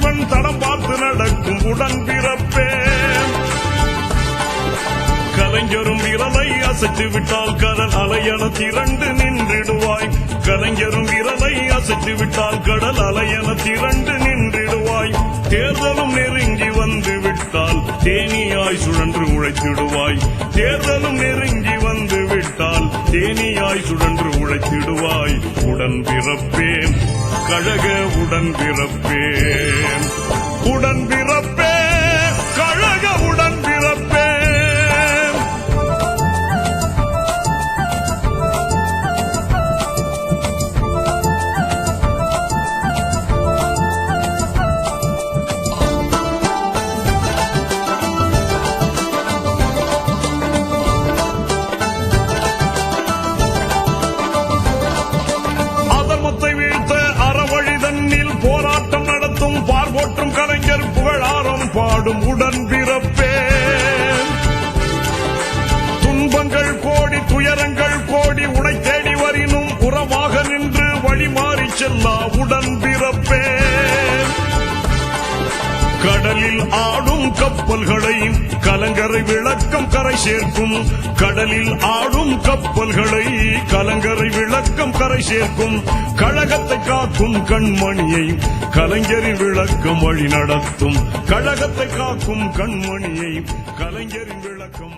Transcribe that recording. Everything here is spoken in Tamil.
இறைவன் தடம் பார்த்து நடக்கும் உடன் பிறப்பே. கலைஞரும் விரலை அசைத்து விட்டால் கடல் அலையன திரண்டு நின்றிடுவாய். கலைஞரும் விரலை அசைத்து விட்டால் கடல் அலையன திரண்டு நின்றிடுவாய். தேர்தலும் நெருங்கி வந்து விட்டால் தேனியாய் சுழன்று உழைத்திடுவாய். தேர்தலும் நெருங்கி தேனியாய் சுழன்று உழைத்திடுவாய். உடன் பிறப்பேன். கழக உடன் பிறப்பேன். உடன் பிறப்பேன். நடத்தும் பார்வோற்றும் கலைஞர் புகழாரம் பாடும் உடன் பிறப்பே. துன்பங்கள் கோடி துயரங்கள் கோடி உடை தேடி வரினும் உறவாக நின்று வழி மாறி செல்லா உடன் பிறப்பே. கடலில் ஆடும் கப்பல்களையும் கரை சேர்க்கும். கடலில் ஆடும் கப்பல்களை கலங்கரை விளக்கம் கரை சேர்க்கும். கழகத்தை காக்கும் கண்மணியை கலைஞரின் விளக்கம் வழி நடத்தும். கழகத்தை காக்கும் கண்மணியை கலைஞரின் விளக்கம்